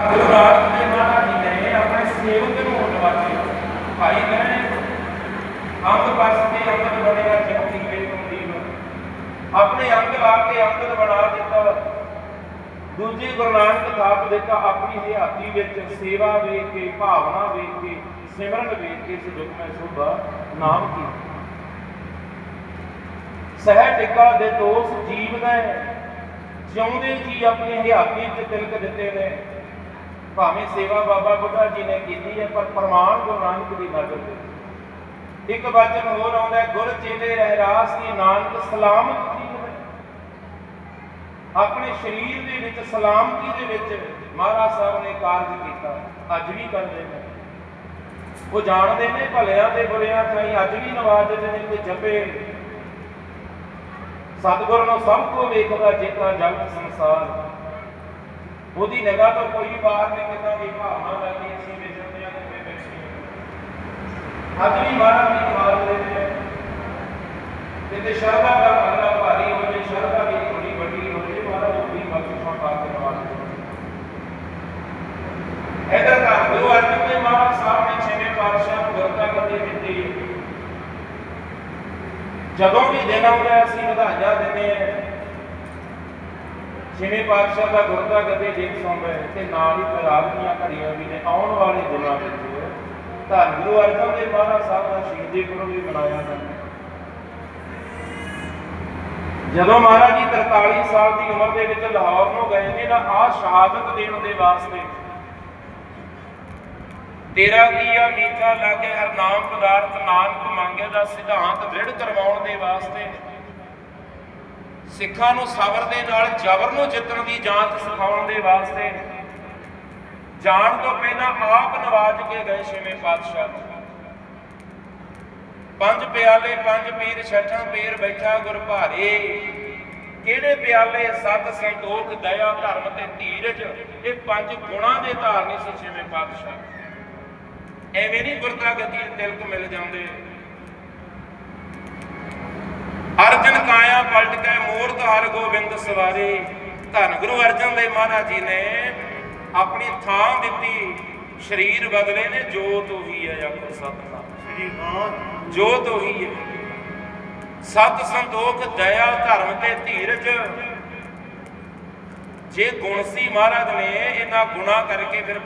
ਗੁਰੂ ਰਾਜ ਮਹਾਰਾਜ ਜੀ ਨੇ ਆਪਣੇ ਸੇਵਕ ਨੂੰ ਨਵਾਜੇ ਭਾਈ ਨੇ ਅੰਗ ਬਸ ਕੇ ਅੰਗਦ ਬਣਿਆ ਜਪਤੀ ਵੇਦ ਹੁੰਦੀ ਆਪਣੇ ਅੰਗ ਲਾ ਕੇ ਅੰਗਦ ਬਣਾ ਦਿੱਤਾ। ਦੂਜੀ ਗੁਰੂ ਨਾਨਕ ਥਾਪ ਦਿੱਤਾ ਆਪਣੀ ਹਯਾਤੀ ਵਿੱਚ ਸੇਵਾ ਵੇਖ ਕੇ, ਭਾਵਨਾ ਵੇਖ ਕੇ, ਸਿਮਰਨ ਵੇਖ ਕੇ ਇਸ ਮੈਂ ਸੁਭਾ ਨਾਮ ਕੀ ਸਹਿ ਟਿਕਾ ਦੇ ਦੋਸ ਜੀਵ ਨੇ, ਜਿਉਂਦੇ ਜੀ ਆਪਣੇ ਹਯਾਤੀ ਚ ਤਿਲਕ ਦਿੱਤੇ ਨੇ। ਭਾਵੇਂ ਸੇਵਾ ਬਾਬਾ ਬੁੱਢਾ ਜੀ ਨੇ ਕੀਤੀ ਹੈ, ਪਰ ਪ੍ਰਮਾਣ ਗੁਰੂ ਨਾਨਕ ਦੀ ਨਜ਼ਰ ਤੇ ਇੱਕ ਵਚਨ ਹੋਰ ਆਉਂਦਾ ਗੁਰ ਚੇਲੇ ਰਹਿ ਰਾਸ ਕੀ ਨਾਨਕ, ਸਲਾਮਤ ਜੀਵ ਆਪਣੇ ਸਰੀਰ ਦੇ ਵਿੱਚ, ਸਲਾਮਤੀ ਦੇ ਵਿੱਚ ਮਹਾਰਾਜ ਸਾਹਿਬ ਨੇ ਕਾਰਜ ਕੀਤਾ। ਅੱਜ ਵੀ ਕਰਦੇ ਨੇ। ਉਹ ਜਾਣਦੇ ਨੇ, ਭਲਿਆਂ ਤੇ ਬੁਰਿਆਂ ਚਾਹੀ ਅੱਜ ਵੀ ਨਵਾਜਦੇ ਨੇ ਕੋਈ ਜਪੇ ਸਤਿਗੁਰੂ ਨੂੰ ਸਭ ਕੋ ਵੇਖਦਾ, ਜੇਤਾ ਜਗਤ ਸੰਸਾਰ। ਉਹਦੀ ਨਿਗਾਹ ਤੋਂ ਕੋਈ ਬਾਹਰ ਨਹੀਂ ਕਿਤਾ ਦੀ ਭਾਵਨਾ ਲੱਗੀ ਅਸੀਂ ਵੇਚਦੇ ਆ ਤੇ ਬੈਠੇ ਅੱਜ ਵੀ ਮਹਾਰਾਜ ਦੀ ਨਵਾਜ਼ ਦੇ ਤੇ ਤੇ ਸ਼ਰਧਾ ਦਾ ਮਹਲਾ ਭਾਰੀ ਹੋਵੇ ਸ਼ਰਧਾ ਦੀ ਥੋੜੀ ਵੱਡੀ ਹੋਵੇ ਮਹਾਰਾਜ ਉਹਦੀ ਬਖਸ਼ਿਸ਼ਾਂ ਪਾ ਕੇ ਨਵਾਜ਼ ਇਧਰ ਦਾ ਗੁਰੂ ਅਰਜਨ ਦੇਵ ਮਹਾਰਾਜ ਸਾਹਿਬ ਨੇ ਛੇਵੇਂ ਪਾਤਸ਼ਾਹ ਗੁਰਤਾ ਗੱਦੀ ਦਿੱਤੀ ਜਦੋਂ ਵੀ ਦਿਨ ਆਉਂਦਾ ਅਸੀਂ ਵਧਾਈਆਂ ਦਿੰਦੇ ਆ ਛੇਵੇਂ ਪਾਤਸ਼ਾਹ ਦਾ ਗੁਰਤਾ ਗੱਦੀ ਦਿਨ ਸੌਂਦਾ ਹੈ ਤੇ ਨਾਲ ਹੀ ਪਰਾਗ ਦੀਆਂ ਘੜੀਆਂ ਵੀ ਨੇ, ਆਉਣ ਵਾਲੇ ਦਿਨਾਂ ਵਿੱਚ ਧੰਨ ਗੁਰੂ ਅਰਜਨ ਦੇਵ ਮਹਾਰਾਜ ਸਾਹਿਬ ਦਾ ਸ਼ਹੀਦੀ ਗੁਰੂ ਵੀ ਮਨਾਇਆ ਜਾਂਦਾ ਜਦੋਂ ਮਹਾਰਾਜ ਜੀ 43 ਸਾਲ ਦੀ ਉਮਰ ਦੇ ਵਿੱਚ ਲਾਹੌਰ ਨੂੰ ਗਏ ਨੇ ਨਾ ਆ ਸ਼ਹਾਦਤ ਦੇਣ ਦੇ ਵਾਸਤੇ ਤੇਰਾ ਕੀਆ ਨੀਚਾ ਲਾਗੇ ਹਰ ਨਾਮ ਪਦਾਰਥ ਨਾਨਕ ਮੰਗੇ ਦਾ ਸਿਧਾਂਤ ਦ੍ਰਿੜ ਕਰਵਾਉਣ ਦੇ ਵਾਸਤੇ ਸਿੱਖਾਂ ਨੂੰ ਸਬਰ ਦੇ ਨਾਲ, ਜ਼ਬਰ ਨੂੰ ਜਿੱਤਣ ਦੀ ਜਾਂਚ ਸਿਖਾਉਣ ਦੇ ਵਾਸਤੇ ਜਾਣ ਤੋਂ ਪਹਿਲਾਂ ਆਪ ਨਵਾਜ ਕੇ ਗਏ ਛੇਵੇਂ ਪਾਤਸ਼ਾਹ ਪੰਜ ਪਿਆਲੇ, ਪੰਜ ਪੀਰ, ਛਠਾਂ ਪੀਰ ਬੈਠਾ ਗੁਰ ਭਾਰੇ। ਕਿਹੜੇ ਪਿਆਲੇ ਸਤ ਸੰਤੋਖ, ਦਇਆ, ਧਰਮ ਤੇ ਧੀਰਜ? ਇਹ ਪੰਜ ਗੁਣਾਂ ਦੇ ਧਾਰਨੀ ਸੀ ਛੇਵੇਂ ਪਾਤਸ਼ਾਹ ਐਵੇਂ ਨਹੀਂ ਗੁਰਤਾ ਗਤੀ ਤਿਲਕ ਮਿਲ ਜਾਂਦੇ। ਅਰਜਨ ਕਾਇਆ ਪਲਟ ਕੇ ਮੂਰਤ ਹਰ ਗੋਬਿੰਦ ਸਵਾਰੇ। ਧੰਨ ਗੁਰੂ ਅਰਜਨ ਦੇਵ ਮਹਾਰਾਜ ਜੀ ਨੇ ਆਪਣੀ ਥਾਂ ਦਿੱਤੀ। ਸਰੀਰ ਬਦਲੇ ਨੇ, ਜੋਤ ਉਹੀ ਹੈ ਆਖੋ ਸਤਨਾਮ। ਸ੍ਰੀ ਨਾਥ ਜੋਤ ਉਹੀ ਹੈ। ਸਤ ਸੰਤੋਖ ਦਇਆ ਧਰਮ ਤੇ ਧੀਰਜ। ਜੇ ਗੁਣ ਸੀ ਮਹਾਰਾਜ ਨੇ ਇਹਨਾਂ ਗੁਣਾ ਕਰਕੇ ਫਿਰ